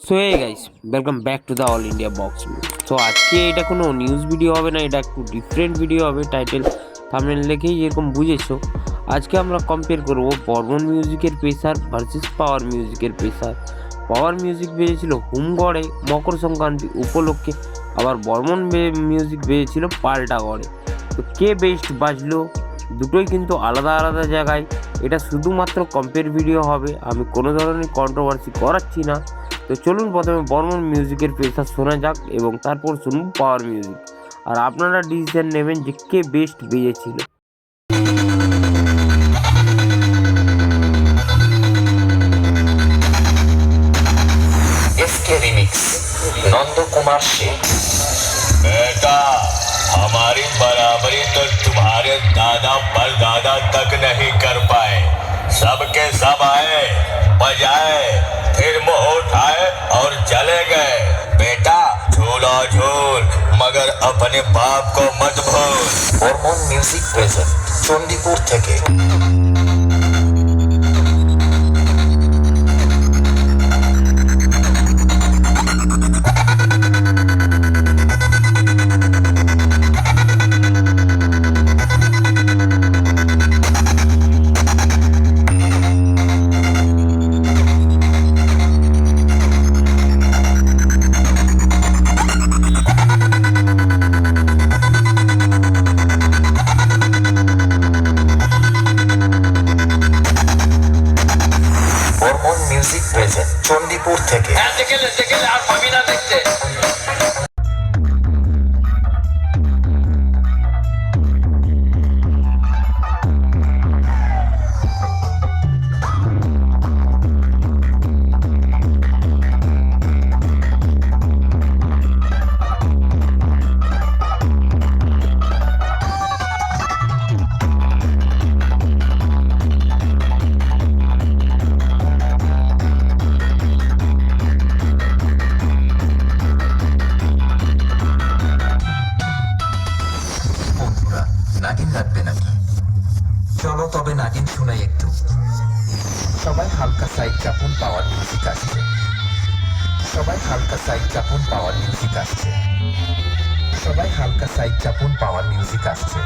So hey guys welcome back to the all India box so আজকে এটা কোনো news video হবে না, এটা একটু ডিফারেন্ট ভিডিও হবে টাইটেল থামনেল দেখেই এরকম বুঝেছ। আজকে আমরা কম্পেয়ার করব বর্মন মিউজিকের পেসার ভার্সেস পাওয়ার মিউজিকের pacer power music বেজেছিল হুমগড়ে, Makar Sankranti উপলক্ষে। আবার বর্মন মিউজিক বেজেছিল পাল্টা গড়ে। তো কে বেস্ট বাজলো? দুটোই কিন্তু আলাদা আলাদা জায়গায়। এটা শুধুমাত্র কম্পেয়ার ভিডিও হবে, আমি কোনো ধরনের কন্ট্রোভার্সি করাচ্ছি না। তো চলুন প্রথমে বর্মন মিউজিকের পেশা শোনা যাক এবং তারপর শুনুন পাওয়ার মিউজিক আর আপনারা ডিসিশন নেবেন যে কে বেস্ট বেজেছিল इसके रिमिक्स नंद कुमार शेख बेटा हमारी बराबरी तो तुम्हारे दादा परदादा तक नहीं कर पाए सबके सब आए बजाए फिर मुंह उठाए और चले गए। बेटा, झूला झूल, मगर अपने बाप को मत भूल। और म्यूज़िक प्रेजेंट चंडीपुर थे মিউজিক প্রেজেন্ট চণ্ডীপুর থেকে। মিউজিক আর পাবি না বন্ধুরা নাগিন শুনাই একটু। সবাই হালকা সাইড চাপুন পাওয়ার মিউজিক আসছে। সবাই হালকা সাইড চাপুন পাওয়ার মিউজিক আসছে। সবাই হালকা সাইড চাপুন পাওয়ার মিউজিক আসছে।